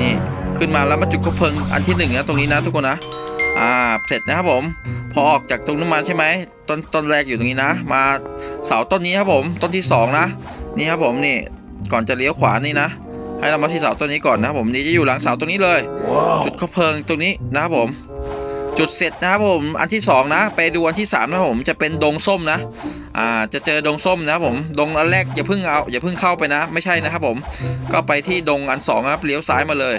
นี่ขึ้นมาแล้วมาจุดกระเพลิงอันที่หนึ่งนะตรงนี้นะทุกคนนะอ่าเสร็จนะครับผม พอออกจากตรงนู้นมาใช่ไหมต้นต้นแรกอยู่ตรงนี้นะ มาเสาต้นนี้ครับผมต้นที่สองนะนี่ครับผมนี่ก่อนจะเลี้ยวขวานี่นะ ให้เรามาที่เสาต้นนี้ก่อนนะครับผมนี่จะอยู่หลังเสาตรงนี้เลย จุดกระเพลิงตรงนี้นะครับผม จุดเสร็จนะครับผมอันที่สองนะ ไปดูอันที่สามนะผมจะเป็นดงส้มนะอ่าจะเจอดงส้มนะครับผมดงอันแรกอย่าเพิ่งเอาอย่าเพิ่งเข้าไปนะ ไม่ใช่นะครับผมก็ไปที่ดงอันสองครับเลี้ยวซ้ายมาเลย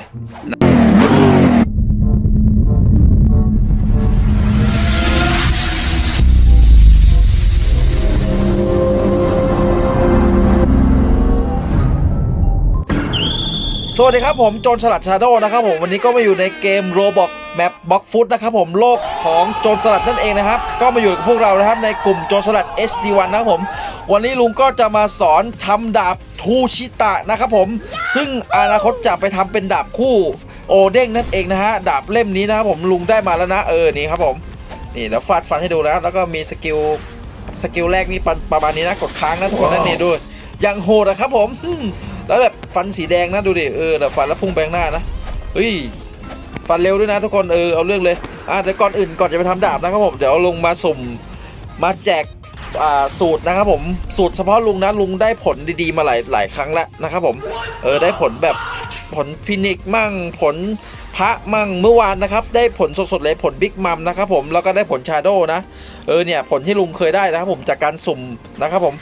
สวัสดีครับผมโจนสลัดชาโดนะครับผมวันนี้ก็มาอยู่ในเกมโรบอก แมปบ็อกฟุตนะครับผมโลกของโจนสลัดนั่นเองนะครับ ก็มาอยู่กับพวกเรานะครับในกลุ่มโจนสลัด SD1 นะครับผม วันนี้ลุงก็จะมาสอนทำดาบทูชิตะนะครับผม ซึ่งอนาคตจะไปทำเป็นดาบคู่โอเด้งนั่นเองนะฮะดาบเล่มนี้นะครับผมลุงได้มาแล้วนะเออนี่ครับผมนี่แล้วฟาดฟันให้ดูนะแล้วก็มีสกิลสกิลแรกนี่ประประมาณนี้นะกดค้างนะทุกคนนั่นนี่ดูยังโหดนะครับผมอืมแล้วแบบฟันสีแดงนะดูดิเออแบบฟันแล้วพุ่งไปข้างหน้านะเฮ้ย ฟันเร็วด้วยนะทุกคนเออเอาเรื่องเลยอะแต่ก่อนอื่นก่อนจะไปทำดาบนะครับผมเดี๋ยวลงมาสุ่มมาแจกอ่าสูตรนะครับผมสูตรเฉพาะลุงนะลุงได้ผลดีๆมาหลายหลายครั้งแล้วนะครับผมเออได้ผลแบบผลฟินิกมั่งผลพระมั่งเมื่อวานนะครับ ได้ผลสดๆเลยผลบิ๊กมัมนะครับผมแล้วก็ได้ผลชาโดนะเออเนี่ยผลที่ลุงเคยได้นะครับผมจากการสุ่มนะครับผม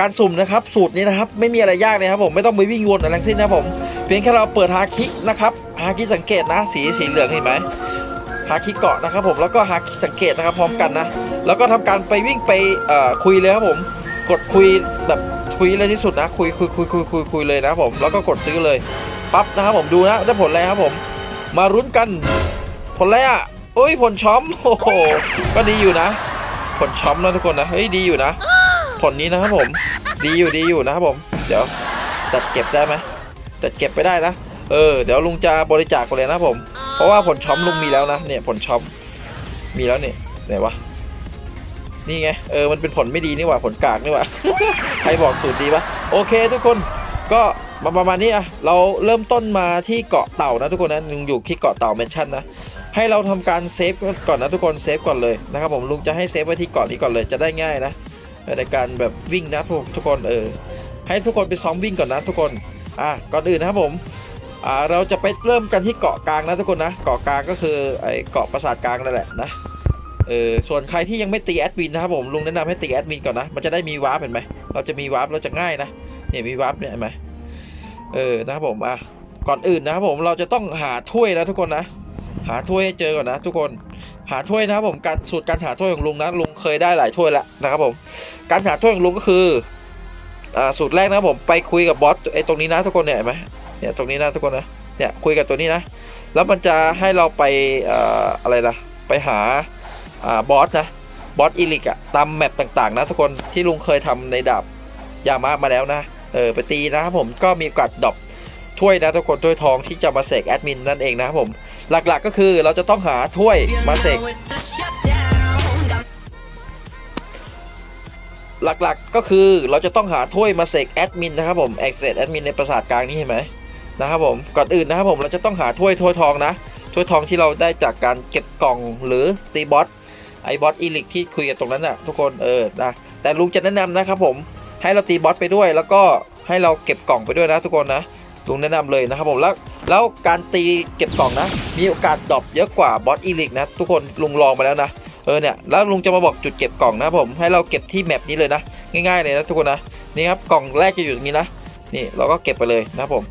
การสุ่มนะครับสูตรนี้นะครับไม่มีอะไรยากเลยครับผมไม่ต้องไปวิ่งวนอะไรทั้งสิ้นนะครับผมเพียงแค่เราเปิดฮาคินะครับ ฮาคิสังเกตนะสีสีเหลืองเห็นไหมฮาคิเกาะนะครับผมแล้วก็ฮาคิสังเกตนะครับพร้อมกันนะ แล้วก็ทำการไปวิ่งไปคุยเลยครับผมกดคุยแบบคุยเลยที่สุดนะ คุยคุยคุยคุยคุยคุยเลยนะครับผมแล้วก็กดซื้อเลยปั๊บนะครับผมดูนะได้ผลอะไรครับผม มารุ้นกัน ผลอะไรอะโอ้ยผลช้อมโอ้โหก็ดีอยู่นะ ผลช้อมนะทุกคนนะเฮ้ยดีอยู่นะ ผลนี้นะครับผม ดีอยู่ดีอยู่นะครับผม เดี๋ยวจัดเก็บได้ไหมจัดเก็บไปได้นะ เออเดี๋ยวลุงจะบริจาคไปเลยนะผม เพราะว่าผลช้อมลุงมีแล้วนะเนี่ยผลช้อมมีแล้วเนี่ยไหนวะนี่ไงเออมันเป็นผลไม่ดีนี่หว่าผลกากนี่หว่าใครบอกสูตรดีปะโอเค ทุกคนก็มาประมาณนี้อะเราเริ่มต้นมาที่เกาะเต่านะทุกคนนะลุงอยู่ที่เกาะเต่าเมนชั่นนะให้เราทำการเซฟก่อนนะทุกคนเซฟก่อนเลยนะครับผมลุงจะให้เซฟไว้ที่เกาะนี้ก่อนเลยจะได้ง่ายนะในการแบบวิ่งนะทุกทุกคนเออให้ทุกคนไปซ้อมวิ่งก่อนนะทุกคนอะก่อนอื่นนะครับผม อ่าเราจะไปเริ่มกันที่เกาะกลางนะทุกคนนะเกาะกลางก็คือไอ้เกาะปราสาทกลางนั่นแหละนะเออส่วนใครที่ยังไม่ตีแอดมินนะครับผมลุงแนะนำให้ตีแอดมินก่อนนะมันจะได้มีวาร์ปเห็นไหมเราจะมีวาร์ปเราจะง่ายนะเนี่ยมีวาร์ปเนี่ยเห็นไหมเออนะครับผมอะก่อนอื่นนะครับผมเราจะต้องหาถ้วยนะทุกคนนะ หาถ้วยให้เจอก่อนนะ ทุกคนหาถ้วยนะครับผมการสูตรการหาถ้วยของลุงนะลุงเคยได้หลายถ้วยแล้วนะครับผมการหาถ้วยของลุงก็คืออ่าสูตรแรกนะครับผมไปคุยกับบอสไอ้ตรงนี้นะทุกคนเนี่ยเห็นไหม เนี่ยตรงนี้นะทุกคนนะเนี่ยคุยกับตัวนี้นะ แล้วมันจะให้เราไปอ่าอะไรนะไปหาอ่าบอสนะบอสอีลิกอะตามแมปต่างๆ นะทุกคนที่ลุงเคยทำในดาบยามามาแล้วนะเออไปตีนะครับผมก็มีโอกาสดรอปถ้วยนะทุกคนถ้วยทองที่จะมาเสกแอดมินนั่นเองนะครับผมหลักๆก็คือเราจะต้องหาถ้วยมาเสกหลักๆก็คือเราจะต้องหาถ้วยมาเสกแอดมินนะครับผมแอคเซสแอดมินในปราสาทกลางนี้เห็นไหม นะครับผมก่อนอื่นนะครับผมเราจะต้องหาถ้วยถ้วยทองนะถ้วยทองที่เราได้จากการเก็บกล่องหรือตีบอสไอบอสอีลิกที่คุยกันตรงนั้นน่ะทุกคนเออนะแต่ลุงจะแนะนำนะครับผมให้เราตีบอสไปด้วย แล้วก็ให้เราเก็บกล่องไปด้วยนะทุกคนนะลุงแนะนำเลยนะครับผมแล้วแล้วการตีเก็บกล่องนะ มีโอกาสดรอปเยอะกว่าบอสอีลิกนะทุกคนลุงลองมาแล้วนะเออเนี่ยแล้วลุงจะมาบอกจุดเก็บกล่องนะผมให้เราเก็บที่แมปนี้เลยนะ ง่ายๆเลยนะทุกคนนะนี่ครับกล่องแรกจะอยู่ตรงนี้นะนี่เราก็เก็บไปเลยนะผม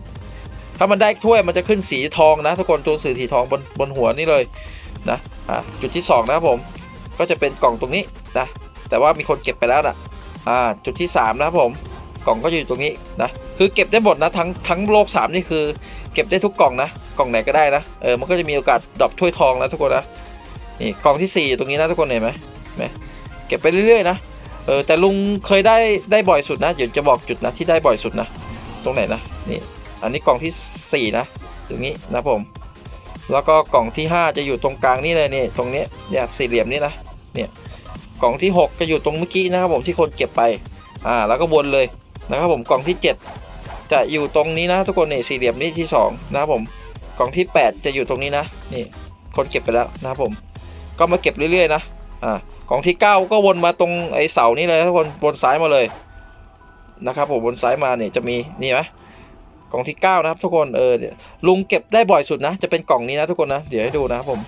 ถ้ามันได้ถ้วยมันจะขึ้นสีทองนะทุกคนตัวสื่อสีทองบนบนหัวนี่เลยนะอ่าจุดที่สองนะครับผมก็จะเป็นกล่องตรงนี้นะแต่ว่ามีคนเก็บไปแล้วนะอ่าจุดที่สามนะครับผมกล่องก็จะอยู่ตรงนี้นะคือเก็บได้หมดนะทั้งทั้งโลกสามนี่คือเก็บได้ทุกกล่องนะกล่องไหนก็ได้นะเออมันก็จะมีโอกาสดรอปถ้วยทองนะทุกคนนะนี่กล่องที่4อยู่ตรงนี้นะทุกคนเห็นไหมไหมเก็บไปเรื่อยๆนะเออแต่ลุงเคยได้ได้บ่อยสุดนะเดี๋ยวจะบอกจุดนะที่ได้บ่อยสุดนะ ตรงไหนนะนี่ อันนี้กล่องที่4นะตรงนี้นะผม แล้วก็กล่องที่ 5 จะอยู่ตรงกลางนี่เลยนี่ตรงนี้เนี่ยสี่เหลี่ยมนี่นะเนี่ยกล่องที่ 6 จะอยู่ตรงเมื่อกี้นะครับผมที่คนเก็บไปอ่าแล้วก็วนเลยนะครับผมกล่องที่ 7 จะอยู่ตรงนี้นะทุกคนนี่สี่เหลี่ยมนี่ที่ 2 นะครับผมกล่องที่ 8 จะอยู่ตรงนี้นะนี่คนเก็บไปแล้วนะครับผม ก็มาเก็บเรื่อยๆนะอ่ากล่องที่ 9 ก็วนมาตรงไอ้เสานี้เลยทุกคนบนซ้ายมาเลยนะครับผมบนซ้ายมาเนี่ยจะมีนี่ไหม กล่องที่ 9 นะครับทุกคนเออเดี๋ยวลุงเก็บได้บ่อยสุดนะ จะเป็นกล่องนี้นะทุกคนนะเดี๋ยวให้ดูนะครับผม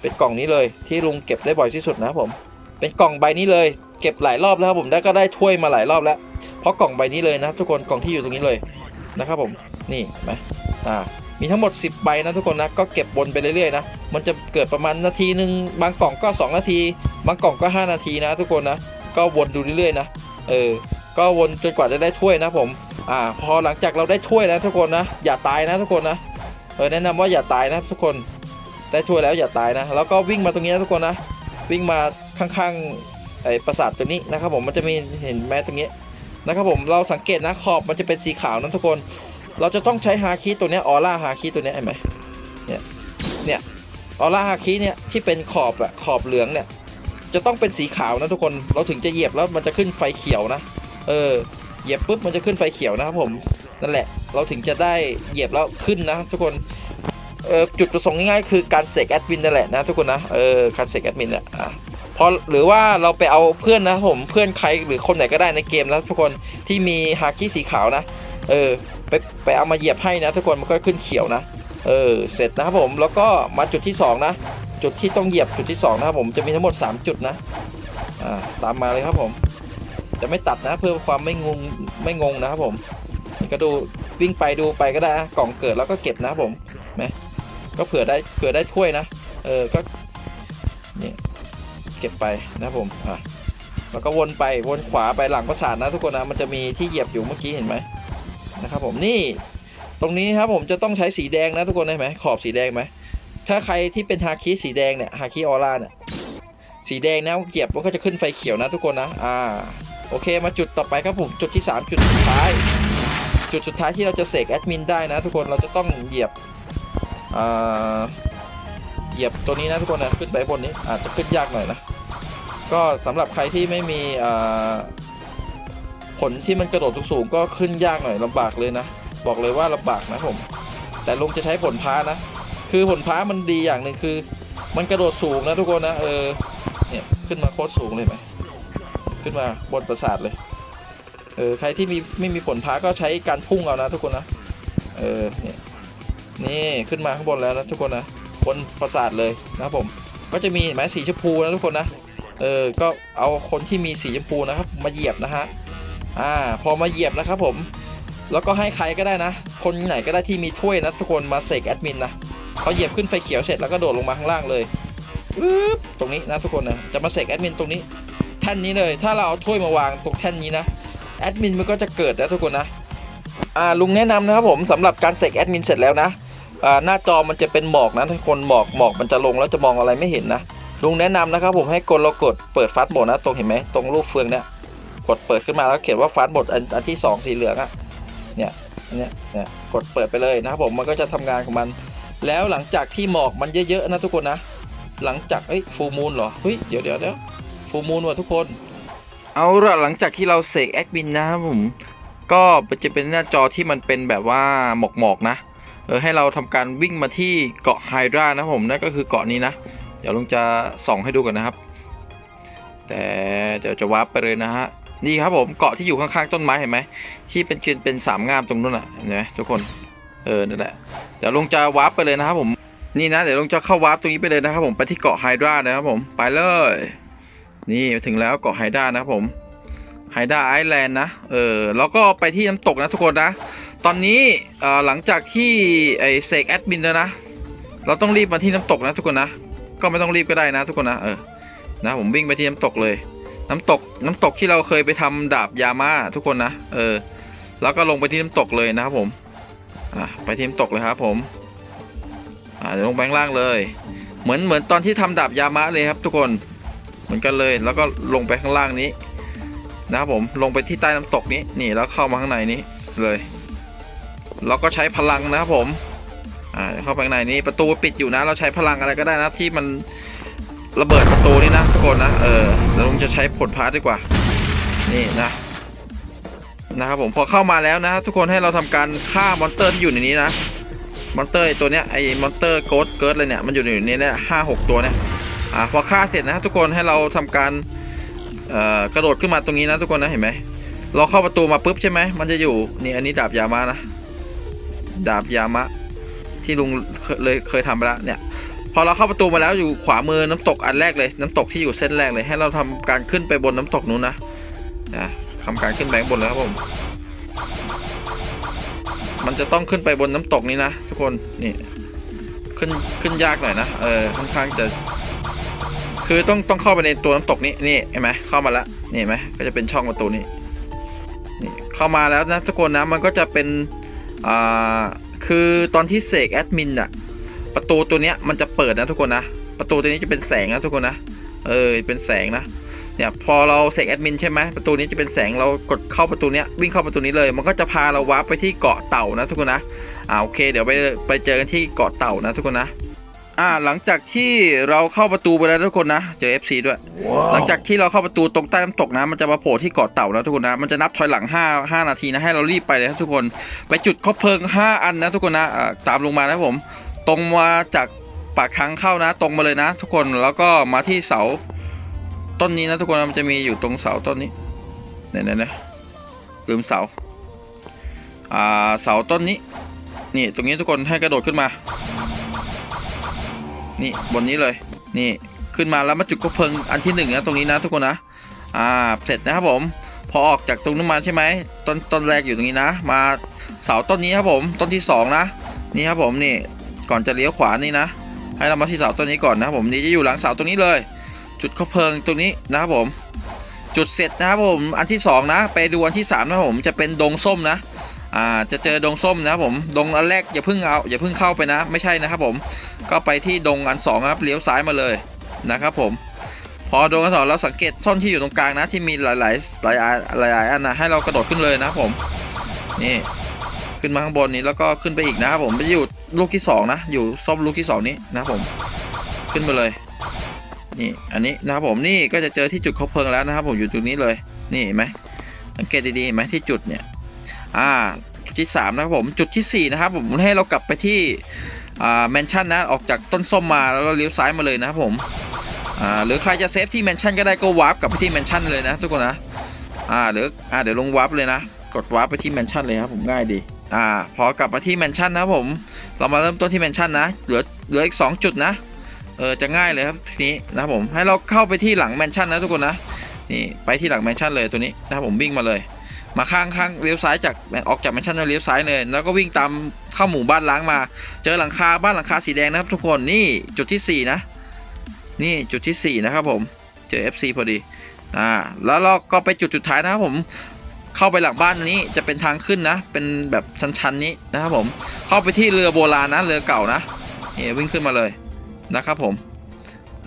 เป็นกล่องนี้เลยที่ลุงเก็บได้บ่อยที่สุดนะครับผม เป็นกล่องใบนี้เลยเก็บหลายรอบแล้วครับผมได้ก็ได้ถ้วยมาหลายรอบแล้ว เพราะกล่องใบนี้เลยนะทุกคนกล่องที่อยู่ตรงนี้เลยนะครับผมนี่นไหมอ่ามีทั้งหมด 10 ใบนะทุกคนนะก็เก็บวนไปเรื่อยๆนะมันจะเกิดประมาณนาทีหนึ่งบางกล่องก็ 2 นาที บางกล่องก็ 5 นาทีนะ ทุกคนนะ ก็วนดูเรื่อยๆนะเออก็วนจนกว่าจะได้ถ้วยนะผม อ่าพอหลังจากเราได้ถ้วยแล้วทุกคนนะอย่าตายนะทุกคนนะเออแนะนำว่าอย่าตายนะทุกคนได้ถ้วยแล้วอย่าตายนะ แล้วก็วิ่งมาตรงนี้นะทุกคนนะวิ่งมาข้างๆไอ้ปราสาทตัวนี้นะครับผมมันจะมีเห็นแม้ตรงนี้นะครับผมเราสังเกตนะขอบมันจะเป็นสีขาวนะทุกคน เราจะต้องใช้ฮาคิตัวนี้ออร่าฮาคิตัวนี้เห็นไหมเนี่ยเนี่ยออร่าฮาคิเนี่ยที่เป็นขอบอะขอบเหลืองเนี่ยจะต้องเป็นสีขาวนะทุกคนเราถึงจะเหยียบแล้วมันจะขึ้นไฟเขียวนะ เออ เหยียบปุ๊บมันจะขึ้นไฟเขียวนะครับผมนั่นแหละ เราถึงจะได้เหยียบแล้วขึ้นนะทุกคนเออจุดประสงค์ง่ายๆคือการเสกแอดมินนั่นแหละนะทุกคนนะเออการเสกแอดมินแหละอะพอหรือว่าเราไปเอาเพื่อนนะผมเพื่อนใครหรือคนไหนก็ได้ในเกมแล้วทุกคนที่มีฮาคิสีขาวนะเออไปไปเอามาเหยียบให้นะทุกคนมันก็ขึ้นเขียวนะเออเสร็จนะครับผมแล้วก็มาจุดที่สองนะ จุดที่ต้องเหยียบจุดที่สองนะครับผมจะมีทั้งหมด 3 จุดนะอ่าตามมาเลยครับผม จะไม่ตัดนะเพื่อความไม่งงไม่งงนะครับผมก็ดูวิ่งไปดูไปก็ได้นะกล่องเกิดแล้วก็เก็บนะครับผมไหมก็เผื่อได้เผื่อได้ถ้วยนะ เออก็นี่เก็บไปนะครับผมอะแล้วก็วนไปวนขวาไปหลังประสาทนะทุกคนนะมันจะมีที่เหยียบอยู่เมื่อกี้เห็นไหมนะครับผมนี่ตรงนี้ครับผมจะต้องใช้สีแดงนะทุกคนเห็นไหมขอบสีแดงไหมถ้าใครที่เป็นฮาคิสีแดงเนี่ยฮาคิออร่าเนี่ยสีแดงนะเหยียบมันก็จะขึ้นไฟเขียวนะทุกคนนะอ่า โอเคมาจุดต่อไปครับผมจุดที่ 3 จุดสุดท้าย จุดสุดท้ายที่เราจะเสกแอดมินได้นะทุกคนเราจะต้องเหยียบเหยียบตัวนี้นะทุกคนนะขึ้นไปบนนี้อาจจะขึ้นยากหน่อยนะก็สำหรับใครที่ไม่มีผลที่มันกระโดดสูงๆก็ขึ้นยากหน่อยลำบากเลยนะ บอกเลยว่าลำบากนะผม แต่ลุงจะใช้ผลพ้านะ คือผลพ้ามันดีอย่างหนึ่งคือ มันกระโดดสูงนะทุกคนนะเออเนี่ยขึ้นมาโคตรสูงเลยไหม ขึ้นมาบนปราสาทเลย เออใครที่มีไม่มีผลพ้าก็ใช้การพุ่งเอานะทุกคนนะ เออเนี่ยนี่ขึ้นมาข้างบนแล้วนะทุกคนนะบนปราสาทเลยนะครับผม ก็จะมีไหมสีชมพูนะทุกคนนะ เออ ก็เอาคนที่มีสีชมพูนะครับ มาเหยียบนะฮะ อ่า พอมาเหยียบนะครับผม แล้วก็ให้ใครก็ได้นะ คนไหนก็ได้ที่มีถ้วยนะทุกคนมาเสกแอดมินนะพอเหยียบขึ้นไฟเขียวเสร็จแล้วก็โดดลงมาข้างล่างเลยปึ๊บตรงนี้นะทุกคนนะ จะมาเสกแอดมินตรงนี้ ท่นนี้เลย ถ้าเราเอาถ้วยมาวางตรงแท่นนี้นะแอดมินมันก็จะเกิดนะทุกคนนะอ่าลุงแนะนำนะครับผมสำหรับการเสกแอดมินเสร็จแล้วนะอ่าหน้าจอมันจะเป็นหมอกนะทุกคนหมอกหมอกมันจะลงแล้วจะมองอะไรไม่เห็นนะลุงแนะนำนะครับผมให้กดเรากดเปิดฟาสต์โหมดนะตรงเห็นไหมตรงรูปเฟืองเนี่ยกดเปิดขึ้นมาแล้วเขียนว่าฟาสต์โหมดอันอันที่สองสีเหลืองอะเนี่ยเนี่ยเนี่ยกดเปิดไปเลยนะครับผมมันก็จะทำงานของมัน แล้วหลังจากที่หมอกมันเยอะๆนะทุกคนนะ หลังจากเอ้ยฟูมูลเหรอเฮ้ยเดี๋ยวเดี๋ยวเดี๋ยว ฟูมูลว่ะทุกคน เอาละหลังจากที่เราเสกแอดมินนะครับผม ก็จะเป็นหน้าจอที่มันเป็นแบบว่าหมอกๆนะ เออให้เราทำการวิ่งมาที่เกาะไฮดรานะผมนั่นก็คือเกาะนี้นะ เดี๋ยวลุงจะส่องให้ดูกันนะครับ แต่เดี๋ยวจะวาร์ปไปเลยนะฮะ นี่ครับผมเกาะที่อยู่ข้างๆต้นไม้เห็นไหมที่เป็นเป็นเป็นสามงามตรงนู้นอะเห็นไหมทุกคน เออนั่นแหละ เดี๋ยวลุงจะวาร์ปไปเลยนะครับผมนี่นะ เดี๋ยวลุงจะเข้าวาร์ปตรงนี้ไปเลยนะครับผม ไปที่เกาะไฮดรานะครับผม ไปเลย นี่ถึงแล้วเกาะไฮดรานะครับผมไฮดราไอแลนด์นะ เออ แล้วก็ไปที่น้ำตกนะทุกคนนะ ตอนนี้หลังจากที่ไอเสกแอดมินแล้วนะ เราต้องรีบมาที่น้ำตกนะทุกคนนะ ก็ไม่ต้องรีบก็ได้นะทุกคนนะ เออ นะผมวิ่งไปที่น้ำตกเลย น้ำตก น้ำตกที่เราเคยไปทำดาบยาม่าทุกคนนะ เออ แล้วก็ลงไปที่น้ำตกเลยนะครับผม อะ ไปที่น้ำตกเลยครับผม อ่าเดี๋ยวลงไปข้างล่างเลย เหมือนเหมือนตอนที่ทำดาบยามะเลยครับทุกคน เหมือนกันเลย แล้วก็ลงไปข้างล่างนี้ นะครับผมลงไปที่ใต้น้ำตกนี้นี่แล้วเข้ามาข้างในนี้เลยเราก็ใช้พลังนะครับผมอ่าเข้าไปข้างในนี้ประตูปิดอยู่นะ เราใช้พลังอะไรก็ได้นะที่มันระเบิดประตูนี่นะทุกคนนะเออเดี๋ยวลุงจะใช้ผลพาร์ทดีกว่า นี่นะนะครับผมพอเข้ามาแล้วนะทุกคนให้เราทำการฆ่ามอนเตอร์ที่อยู่ในนี้นะมอนเตอร์ไอตัวเนี้ยไอ้มอนเตอร์โกดเกิร์ดเลยเนี่ยมันอยู่ในนี้เนี่ยห้าหกตัวเนี่ย อะพอฆ่าเสร็จนะทุกคนให้เราทำการกระโดดขึ้นมาตรงนี้นะทุกคนนะเห็นไหมเราเข้าประตูมาปุ๊บใช่ไหมมันจะอยู่นี่อันนี้ดาบยามะนะดาบยามะ ที่ลุงเคยเลยเคยทำไปแล้วเนี่ย พอเราเข้าประตูมาแล้วอยู่ขวามือน้ำตกอันแรกเลย น้ำตกที่อยู่เส้นแรกเลยให้เราทำการขึ้นไปบนน้ำตกนู้นนะนะทำการขึ้นไปข้างบนแล้วครับผม มันจะต้องขึ้นไปบนน้ำตกนี้นะทุกคนนี่ขึ้นขึ้นยากหน่อยนะเออค่อนข้างจะ คือต้องต้องเข้าไปในตัวน้ำตกนี้นี่เห็นไหมเข้ามาแล้วนี่เห็นไหมก็จะเป็นช่องประตูนี้นี่เข้ามาแล้วนะทุกคนนะมันก็จะเป็นอ่าคือตอนที่เสกแอดมินอะประตูตัวเนี้ยมันจะเปิดนะทุกคนนะประตูตัวนี้จะเป็นแสงนะทุกคนนะเออเป็นแสงนะเนี่ยพอเราเสกแอดมินใช่ไหมประตูนี้จะเป็นแสงเรากดเข้าประตูเนี้ยวิ่งเข้าประตูนี้เลย มันก็จะพาเราวาร์ปไปที่เกาะเต่านะทุกคนนะอ่าโอเค เดี๋ยวไปไปเจอกันที่เกาะเต่านะทุกคนนะ อ่าหลังจากที่เราเข้าประตูไปแล้วทุกคนนะเจอ FC ด้วย หลังจากที่เราเข้าประตูตรงใต้น้ำตกนะ มันจะมาโผล่ที่เกาะเต่านะทุกคนนะมันจะนับถอยหลัง 5 5 นาทีนะให้เรารีบไปเลยครับทุกคน ไปจุดคบเพลิง 5 อันนะทุกคนนะอ่าตามลงมานะครับผม ตรงมาจากปากทางเข้านะ ตรงมาเลยนะ ทุกคนแล้วก็มาที่เสา ต้นนี้นะทุกคนนะมันจะมีอยู่ตรงเสาต้นนี้เนี่ยเนี่ยเนี่ยลืมเสาอ่าเสาต้นนี้ นี่ตรงนี้ทุกคนให้กระโดดขึ้นมา นี่บนนี้เลย นี่ขึ้นมาแล้วมาจุดคบเพลิงอันที่หนึ่งนะตรงนี้นะทุกคนนะ อ่าเสร็จนะครับผม พอออกจากตรงนู้นมาใช่ไหมต้นต้นแรกอยู่ตรงนี้นะ มาเสาต้นนี้ครับผม ต้นที่สองนะ นี่ครับผมนี่ก่อนจะเลี้ยวขวานี่นะ ให้เรามาที่เสาต้นนี้ก่อนนะครับผมนี่จะอยู่หลังเสาตรงนี้เลย จุดคบเพลิงตรงนี้นะครับผม จุดเสร็จนะครับผมอันที่สองนะ ไปดูอันที่สามนะครับผมจะเป็นดงส้มนะ อ่าจะเจอดงส้มนะครับผมดงอันแรกอย่าเพิ่งเอาอย่าเพิ่งเข้าไปนะ ไม่ใช่นะครับผมก็ไปที่ดงอันสองครับเลี้ยวซ้ายมาเลยนะครับผมพอดงอันสองเราสังเกตซ่อนที่อยู่ตรงกลางนะที่มีหลายหลายหลายหลายอันนะให้เรากระโดดขึ้นเลยนะครับผมนี่ขึ้นมาข้างบนนี้แล้วก็ขึ้นไปอีกนะครับผมไปอยู่ลูกที่สองนะอยู่ส้มลูกที่สองนี้นะครับผมขึ้นมาเลยนี่อันนี้นะครับผมนี่ก็จะเจอที่จุดคบเพลิงแล้วนะครับผมอยู่ตรงนี้เลยนี่เห็นไหมสังเกตดีๆเห็นไหมที่จุดเนี่ย อ่าจุดที่สามนะครับผมจุดที่สี่นะครับผมให้เรากลับไปที่อ่าแมนชั่นนะออกจากต้นส้มมาแล้วเราเลี้ยวซ้ายมาเลยนะครับผมอ่าหรือใครจะเซฟที่แมนชั่นก็ได้ก็วาร์ปกลับไปที่แมนชั่นเลยนะทุกคนนะอ่าเดี๋ยวอ่าเดี๋ยวลงวาร์ปเลยนะกดวาร์ปไปที่แมนชั่นเลยครับผมง่ายดีอ่าพอกลับมาที่แมนชั่นนะผมเรามาเริ่มต้นที่แมนชั่นนะเหลือเหลืออีกสองจุดนะเออจะง่ายเลยครับทีนี้นะผมให้เราเข้าไปที่หลังแมนชั่นนะทุกคนนะนี่ไปที่หลังแมนชั่นเลยตัวนี้นะครับผมวิ่งมาเลย มาข้างข้างเลี้ยวซ้ายจากออกจากแมนชั่นแล้วเลี้ยวซ้ายเลยแล้วก็วิ่งตามเข้าหมู่บ้านล้างมา เจอหลังคาบ้านหลังคาสีแดงนะครับทุกคนนี่จุดที่สี่นะ นี่จุดที่สี่นะครับผมเจอ FC พอดีอ่าแล้วเราก็ไปจุดสุดท้ายนะครับผมเข้าไปหลังบ้านนี้จะเป็นทางขึ้นนะ เป็นแบบชันๆนี้นะครับผมเข้าไปที่เรือโบราณนะเรือเก่านะนี่วิ่งขึ้นมาเลยนะครับผม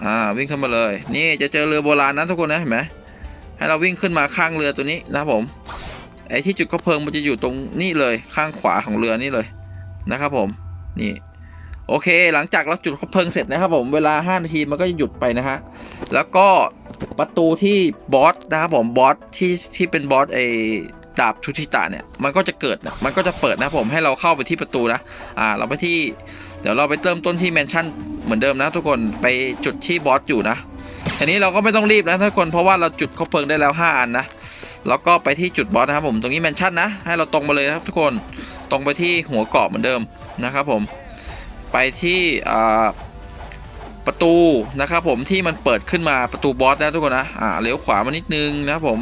อ่าวิ่งขึ้นมาเลย นี่จะเจอเรือโบราณนะทุกคนนะเห็นไหมให้เราวิ่งขึ้นมาข้างเรือตัวนี้นะครับผม ไอ้ที่จุดกระเพลิงมันจะอยู่ตรงนี่เลยข้างขวาของเรือนี่เลยนะครับผมนี่โอเค หลังจากเราจุดกระเพลิงเสร็จนะครับผมเวลา 5 นาทีมันก็จะหยุดไปนะฮะแล้วก็ประตูที่บอสนะครับผมบอสที่ที่เป็นบอสไอ้ดาบทุติตะเนี่ยมันก็จะเกิดนะมันก็จะเปิดนะผมให้เราเข้าไปที่ประตูนะอ่าเราไปที่เดี๋ยวเราไปเริ่มต้นที่แมนชั่นเหมือนเดิมนะทุกคนไปจุดที่บอสอยู่นะทีนี้เราก็ไม่ต้องรีบนะทุกคนเพราะว่าเราจุดกระเพลิงได้แล้ว 5 อันนะ แล้วก็ไปที่จุดบอสนะครับผมตรงนี้แมนชั่นนะ ให้เราตรงมาเลยนะครับทุกคนตรงไปที่หัวเกาะเหมือนเดิมนะครับผมไปที่ประตูนะครับผมที่มันเปิดขึ้นมาประตูบอสนะทุกคนนะอ่าเลี้ยวขวามานิดนึงนะครับผม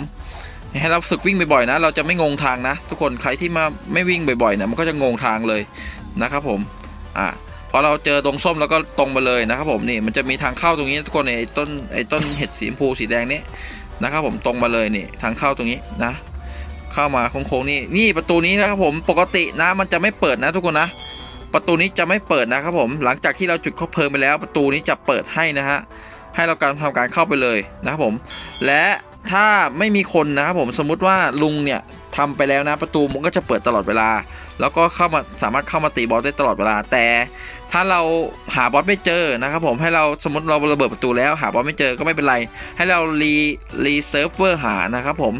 ให้เราฝึกวิ่งบ่อยๆนะ เราจะไม่งงทางนะ ทุกคนใครที่มาไม่วิ่งบ่อยๆเนี่ยมันก็จะงงทางเลยนะครับผมอ่าพอเราเจอตรงส้มแล้วก็ตรงมาเลยนะครับผมนี่มันจะมีทางเข้าตรงนี้ทุกคนไอ้ต้นไอ้ต้นเห็ดสีชมพูสีแดงนี้ นะครับผมตรงมาเลยนี่ทางเข้าตรงนี้นะ เข้ามาโค้งๆนี่นี่ประตูนี้นะครับผมปกตินะมันจะไม่เปิดนะทุกคนนะ ประตูนี้จะไม่เปิดนะครับผมหลังจากที่เราจุดคบเพลิงไปแล้ว ประตูนี้จะเปิดให้นะฮะให้เราการทำการเข้าไปเลยนะครับผม และถ้าไม่มีคนนะครับผมสมมุติว่าลุงเนี่ยทำไปแล้วนะประตูมันก็จะเปิดตลอดเวลา แล้วก็เข้ามาสามารถเข้ามาตีบอสได้ตลอดเวลาแต่ ถ้าเราหาบอสไม่เจอนะครับผมให้เราสมมติเราระเบิดประตูแล้วหาบอสไม่เจอก็ไม่เป็นไร ให้เรารีรีเซิร์ฟเวอร์หานะครับผม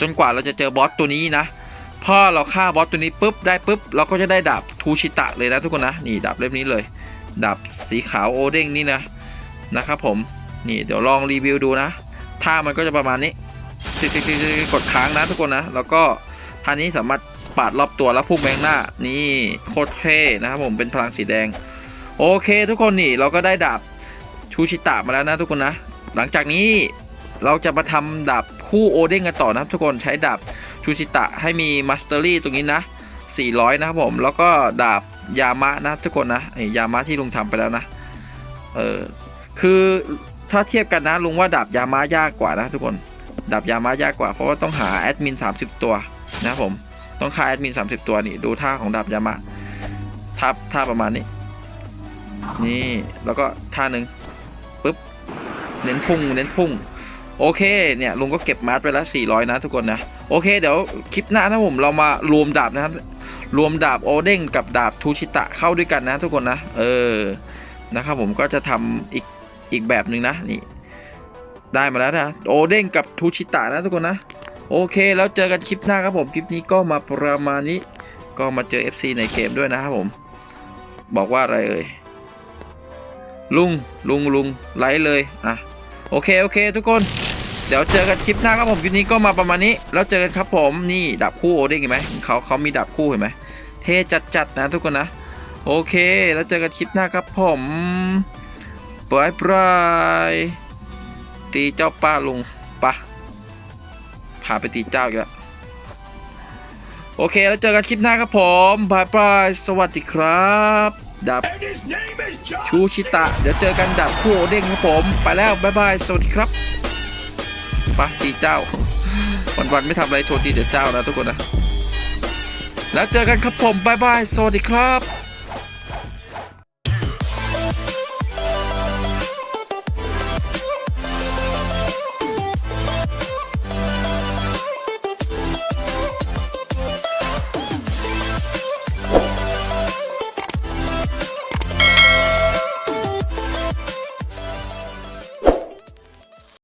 จนกว่าเราจะเจอบอสตัวนี้นะพอเราฆ่าบอสตัวนี้ปุ๊บได้ปุ๊บเราก็จะได้ดาบทูชิตะเลยนะทุกคนนะนี่ดาบเล่มนี้เลยดาบสีขาวโอเด้งนี่นะนะครับผมนี่เดี๋ยวลองรีวิวดูนะท่ามันก็จะประมาณนี้ติ๊กๆๆๆกดค้างนะทุกคนนะ แล้วก็ท่านี้สามารถปาดรอบตัวแล้วพุ่งไปข้างหน้า นี่โคตรเท่นะครับผมเป็นพลังสีแดง โอเคทุกคนนี่เราก็ได้ดาบชูชิตะมาแล้วนะทุกคนนะ หลังจากนี้เราจะมาทำดาบคู่โอเด้งกันต่อนะครับทุกคนใช้ดาบชูชิตะให้มีมาสเตอรี่ตรงนี้นะ 400 นะครับผมแล้วก็ดาบยามะนะทุกคนนะไอ้ยามะที่ลุงทำไปแล้วนะเออคือถ้าเทียบกันนะลุงว่าดาบยามะยากกว่านะทุกคนดาบยามะยากกว่าเพราะว่าต้องหาแอดมิน30 ตัวนะครับผมต้องฆ่าแอดมิน30 ตัวนี่ดูท่าของดาบยามะท่าท่าประมาณนี้ นี่แล้วก็ท่าหนึ่งปุ๊บเน้นพุ่งเน้นพุ่งโอเคเนี่ยลุงก็เก็บมาร์ไปแล้ว 400 นะทุกคนนะโอเคเดี๋ยวคลิปหน้านะผมเรามารวมดาบนะครับรวมดาบโอเด้งกับดาบทูชิตะเข้าด้วยกันนะทุกคนนะเออนะครับผมก็จะทำอีกอีกแบบหนึ่งนะนี่ได้มาแล้วนะโอเด้งกับทูชิตะนะทุกคนนะโอเคแล้วเจอกันคลิปหน้าครับผมคลิปนี้ก็มาประมาณนี้ก็มาเจอ FC ในเกมด้วยนะครับผม บอกว่าอะไรเอ่ย ลุงลุงลุงไลฟ์เลยอะโอเคโอเค ทุกคน เดี๋ยวเจอกันคลิปหน้าครับผมคลิปนี้ก็มาประมาณนี้ แล้วเจอกันครับผมนี่ดาบคู่โอเด้งเห็นไหมเขาเขามีดาบคู่เห็นไหมเท่จัดๆนะทุกคนนะโอเค แล้วเจอกันคลิปหน้าครับผมบายบายตีเจ้าป้าลุงปะพาไปตีเจ้าอีกแล้วโอเค แล้วเจอกันคลิปหน้าครับผมบายบาย สวัสดีครับ ดาบ And his name is John ชูชิตะ เดี๋ยวเจอกันดับคู่โอเด้งครับผม ไปแล้ว บ๊ายบาย สวัสดีครับไปะตีเจ้า วันๆไม่ทำอะไรโทษทีเดี๋ยวเจ้านะทุกคนนะ แล้วเจอกันครับผม บ๊ายบาย สวัสดีครับ